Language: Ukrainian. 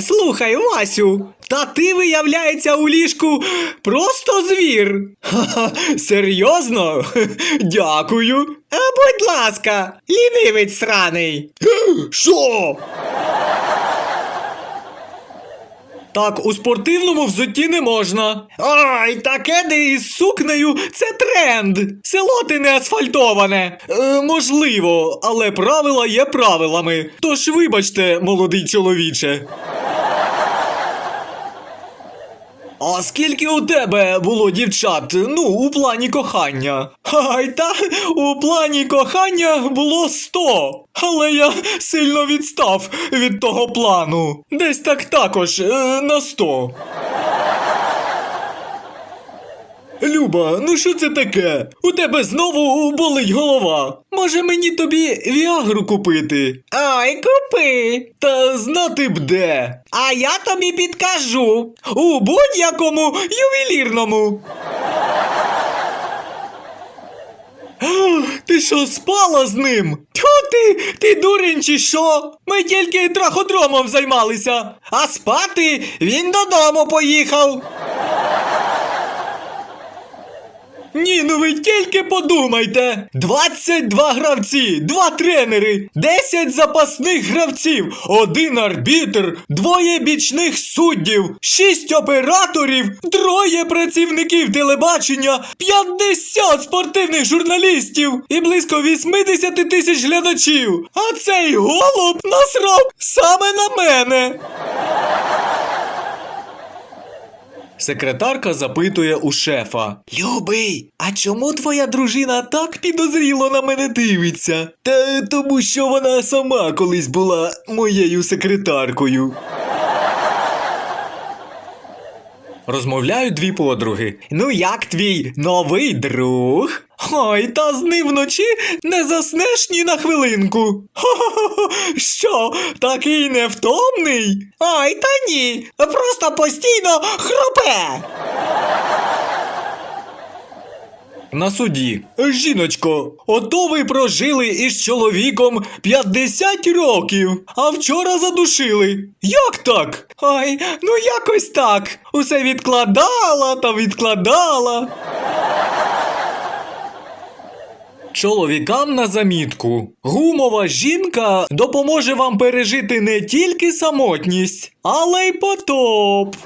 Слухай, Васю, та ти, виявляється, у ліжку просто звір. Ха-ха, серйозно? Дякую. А, будь ласка, лінивець сраний. Що? Так, у спортивному взутті не можна. Ай, таке де із сукнею це тренд. Село ти не асфальтоване. Е, можливо, але правила є правилами. Тож вибачте, молодий чоловіче. А скільки у тебе було дівчат? Ну, у плані кохання? Хай та у плані кохання було сто. Але я сильно відстав від того плану. Десь так також е, на сто. Люба, ну що це таке? У тебе знову болить голова. Може мені тобі віагру купити? Ай, купи. Та знати б де. А я тобі підкажу. У будь-якому ювелірному. Ти що, спала з ним? Тьфу ти, ти дурень чи що? Ми тільки траходромом займалися, а спати він додому поїхав. Ні, ну ви тільки подумайте. 22 гравці, 2 тренери, 10 запасних гравців, один арбітр, двоє бічних суддів, 6 операторів, троє працівників телебачення, 50 спортивних журналістів і близько 80 тисяч глядачів. А цей голуб насрав саме на мене. Секретарка запитує у шефа: Любий, а чому твоя дружина так підозріло на мене дивиться? Та тому, що вона сама колись була моєю секретаркою. Розмовляють дві подруги. Ну як твій новий друг? Ой, та з ним вночі не заснеш ні на хвилинку. Хо-хо-хо, що, такий невтомний? Ай, та ні, просто постійно хропе. На суді. Жіночко, ото ви прожили із чоловіком 50 років, а вчора задушили. Як так? Ай, ну якось так. Усе відкладала та відкладала. Чоловікам на замітку. Гумова жінка допоможе вам пережити не тільки самотність, але й потоп.